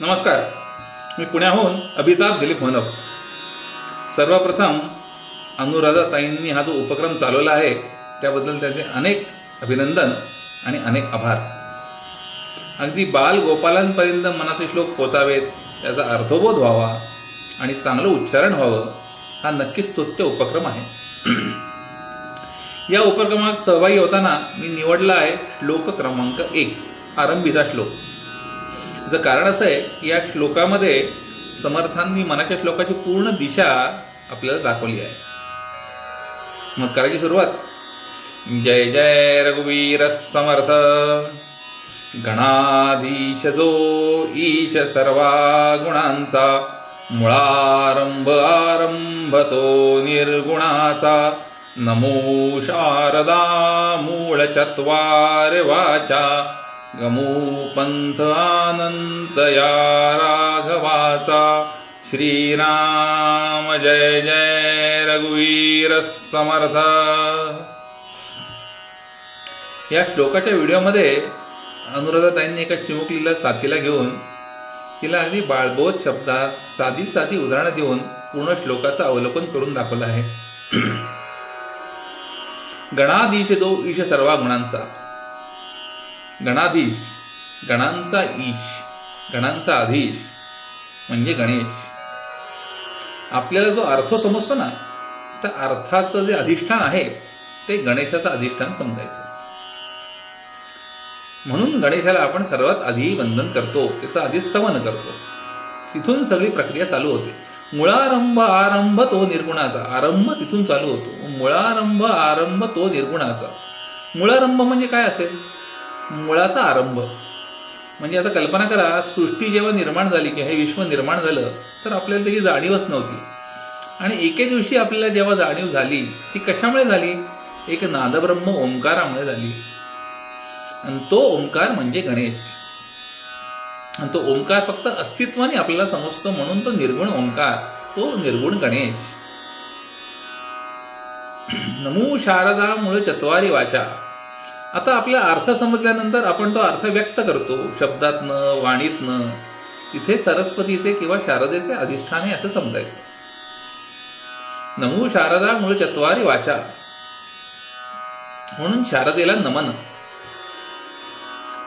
नमस्कार. मी पुण्याहून अभिताभ दिलीप होनव सर्वप्रथम अनुराधाताईंनी हा जो उपक्रम चालवला आहे त्याबद्दल त्याचे अनेक अभिनंदन आणि अनेक आभार. अगदी बाल गोपालांपर्यंत मनाचे श्लोक पोचावेत त्याचा अर्थबोध व्हावा आणि चांगलं उच्चारण व्हावं हा नक्कीच स्तुत्य उपक्रम आहे. या उपक्रमात सहभागी होताना मी निवडला आहे श्लोक क्रमांक एक आरंभीचा श्लोक. याचं कारण असं आहे की या श्लोकामध्ये समर्थांनी मनाच्या श्लोकाची पूर्ण दिशा आपल्याला दाखवली आहे. मग करायची सुरुवात. जय जय रघुवीर समर्थ. गणाधीश जो ईश सर्वा गुणांचा मुळारंभ आरंभ तो निर्गुणाचा. नमो शारदा मूळ चत्वार वाचा. गमू पंथ या राघवाचा। श्रीराम जय जय रघुवीर समर्थ। या श्लोकाच्या व्हिडिओमध्ये अनुराधाताईंनी एका चिमुकलीला साथीला घेऊन तिला अगदी बाळबोध शब्दात साधी साधी उदाहरणं देऊन पूर्ण श्लोकाचं अवलोकन करून दाखवलं आहे. गणाधीश दो ईश सर्वा गुणांचा। गणाधीश. गणांचा ईश. गणांचा अधीश. म्हणजे गणेश. आपल्याला जो अर्थ समजतो ना त्या अर्थाचं जे अधिष्ठान आहे ते गणेशाचं अधिष्ठान समजायचं. म्हणून गणेशाला आपण सर्वात आधी वंदन करतो त्याचं आधी स्तवन करतो. तिथून सगळी प्रक्रिया चालू होते. मुळारंभ आरंभ तो निर्गुणाचा. आरंभ तिथून चालू होतो. मुळारंभ आरंभ तो निर्गुणाचा. मुळारंभ म्हणजे काय असेल? मुळाचा आरंभ. म्हणजे आता कल्पना करा सृष्टी जेव्हा निर्माण झाली की हे विश्व निर्माण झालं तर आपल्याला त्याची जाणीवच नव्हती. आणि एके दिवशी आपल्याला जेव्हा जाणीव झाली ती कशामुळे झाली? एक नादब्रह्म ओंकारामुळे झाली. आणि तो ओंकार म्हणजे गणेश. आणि तो ओंकार फक्त अस्तित्वाने आपल्याला समजतो म्हणून तो निर्गुण ओंकार तो निर्गुण गणेश. नमू शारदा मुळे चत्वारी वाचा. आता आपला अर्थ समजल्यानंतर आपण तो अर्थ व्यक्त करतो. शब्दातनं वाणीतनं. तिथे सरस्वतीचे किंवा शारदेचे अधिष्ठान आहे असं समजायचं. नमू शारदा मूळ चत्वारी वाचा. म्हणून शारदेला नमन.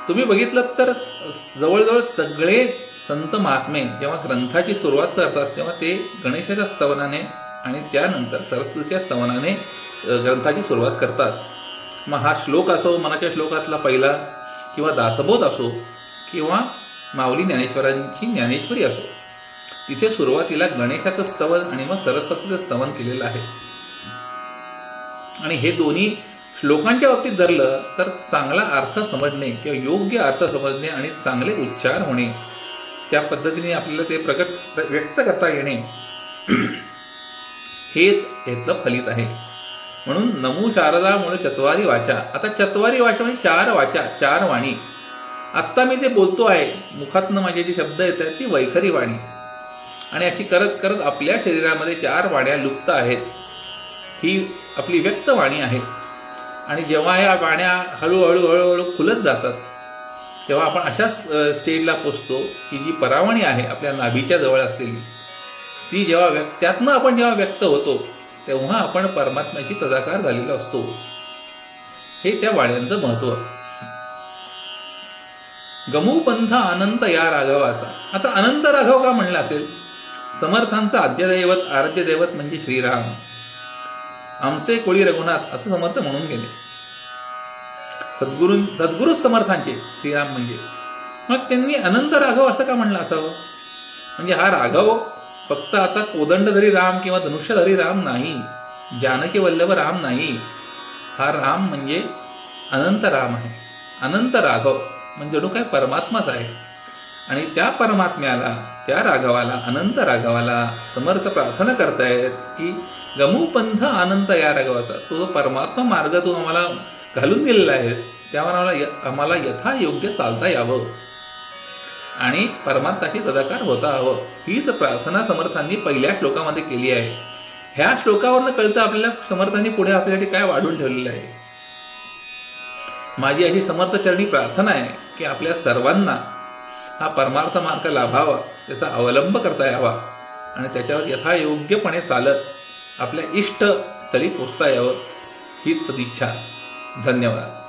तुम्ही बघितलं तर जवळजवळ सगळे संत महात्मे जेव्हा ग्रंथाची सुरुवात करतात तेव्हा ते गणेशाच्या स्तवनाने आणि त्यानंतर सरस्वतीच्या स्तवनाने ग्रंथाची सुरुवात करतात. मग हा श्लोक असो मनाच्या श्लोकातला पहिला किंवा दासबोध असो किंवा माऊली ज्ञानेश्वरांची ज्ञानेश्वरी असो. तिथे सुरुवातीला गणेशाचं स्तवन आणि मग सरस्वतीचं स्तवन केलेलं आहे. आणि हे दोन्ही श्लोकांच्या बाबतीत धरलं तर चांगला अर्थ समजणे किंवा योग्य अर्थ समजणे आणि चांगले उच्चार होणे त्या पद्धतीने आपल्याला ते प्रकट व्यक्त करता येणे हेच यातलं फलित आहे. म्हणून नमू शारदा म्हणून चत्वारी वाचा. आता चत्वारी वाचा म्हणजे चार वाचा चार वाणी. आत्ता मी जे बोलतो आहे मुखातनं माझे जे शब्द येत आहेत ती वैखरी वाणी. आणि अशी करत करत आपल्या शरीरामध्ये चार वाण्या लुप्त आहेत. ही आपली व्यक्त वाणी आहे. आणि जेव्हा या वाण्या हळूहळू हळूहळू खुलत जातात तेव्हा आपण अशा स्टेजला पोचतो की जी परावणी आहे आपल्या नाभीच्या जवळ असलेली ती जेव्हा व्यक्त त्यातनं आपण जेव्हा व्यक्त होतो तेव्हा आपण परमात्म्याची तदाकार झालेला असतो. हे त्या वाड्यांचं महत्त्व गमूपंथ अनंत या राघवाचा. आता अनंत राघव का म्हणला असेल? समर्थांचं आद्यदैवत आराध्यदैवत म्हणजे श्रीराम. आमचे कोळी रघुनाथ असं समर्थ म्हणून गेले. सद्गुरू सद्गुरु समर्थांचे श्रीराम म्हणजे. मग त्यांनी अनंत राघव असं का म्हणलं असावं? म्हणजे हा राघव फक्त आता कोदंडधरी राम किंवा धनुष्यधरी राम नाही जानकी वल्लभ राम नाही हा राम म्हणजे अनंत राम आहे. अनंत राघव म्हणजे जणू काय परमात्माच आहे. आणि त्या परमात्म्याला त्या राघवाला अनंत राघवाला समर्थ प्रार्थना करतायत की गमूपंथ अनंत या राघवाचा. तो परमात्मा मार्ग तू आम्हाला घालून दिलेला आहेस त्यावर आम्हाला आम्हाला यथा योग्य चालता यावं. आणि परमार्थाशी तदाकार होता हवं. हीच प्रार्थना समर्थांनी पहिल्या श्लोकामध्ये केली आहे. ह्या श्लोकावरनं कळतं आपल्याला समर्थांनी पुढे आपल्यासाठी काय वाढून ठेवलेलं आहे. माझी अशी समर्थचरणी प्रार्थना आहे की आपल्या सर्वांना हा परमार्थ मार्ग लाभावा त्याचा अवलंब करता यावा आणि त्याच्यावर यथायोग्यपणे चालत आपल्या इष्ट स्थळी पोचता यावं हीच सदिच्छा. धन्यवाद.